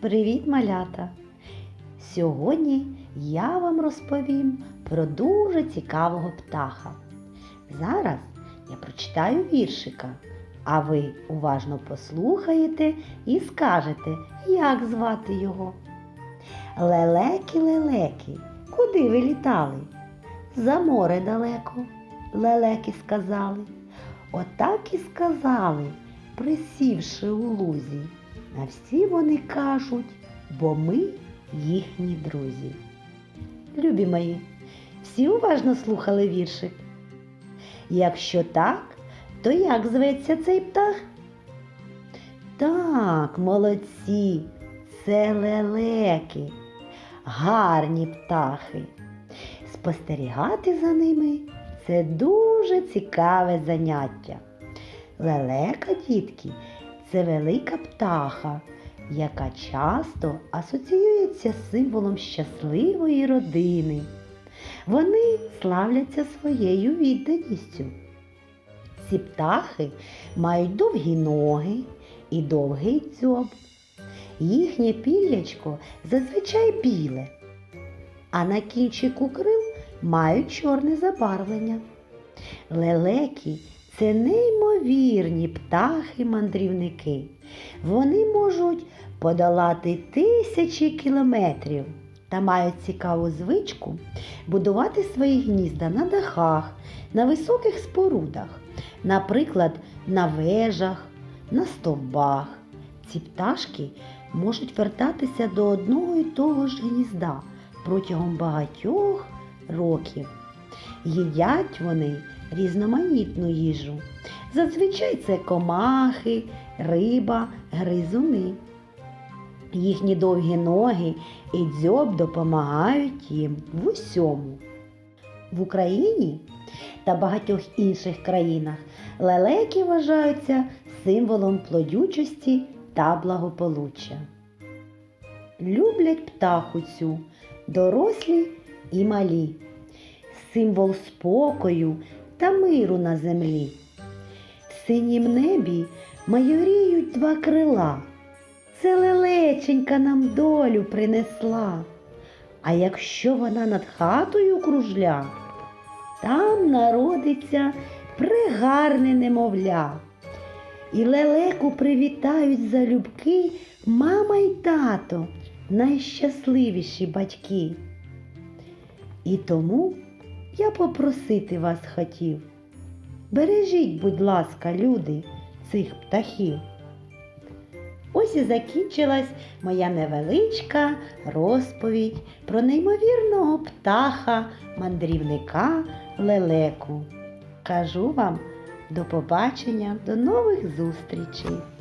Привіт, малята! Сьогодні я вам розповім про дуже цікавого птаха. Зараз я прочитаю віршика, а ви уважно послухаєте і скажете, як звати його. Лелеки, куди ви літали? За море далеко, лелеки сказали. Отак і сказали, присівши у лузі. На всі вони кажуть, бо ми їхні друзі. Любі мої, всі уважно слухали віршик. Якщо так, то як зветься цей птах? Так, молодці, це лелеки, гарні птахи. Спостерігати за ними це дуже цікаве заняття. Лелека, дітки, це велика птаха, яка часто асоціюється з символом щасливої родини. Вони славляться своєю відданістю. Ці птахи мають довгі ноги і довгий дзьоб. Їхнє піллячко зазвичай біле, а на кінчику крил мають чорне забарвлення. Лелеки це неймовірні птахи-мандрівники. Вони можуть подолати тисячі кілометрів та мають цікаву звичку будувати свої гнізда на дахах, на високих спорудах, наприклад, на вежах, на стовбах. Ці пташки можуть вертатися до одного і того ж гнізда протягом багатьох років. Їдять вони різноманітну їжу. Зазвичай це комахи, риба, гризуни. Їхні довгі ноги і дзьоб допомагають їм в усьому. В Україні та багатьох інших країнах лелеки вважаються символом плодючості та благополуччя. Люблять птаху цю дорослі і малі, символ спокою та миру на землі. В синім небі майоріють два крила. Це лелеченька нам долю принесла. А якщо вона над хатою кружля, там народиться пригарне немовля. І лелеку привітають залюбки мама й тато, найщасливіші батьки. І тому я попросити вас хотів. Бережіть, будь ласка, люди, цих птахів. Ось і закінчилась моя невеличка розповідь про неймовірного птаха, мандрівника лелеку. Кажу вам до побачення, до нових зустрічей!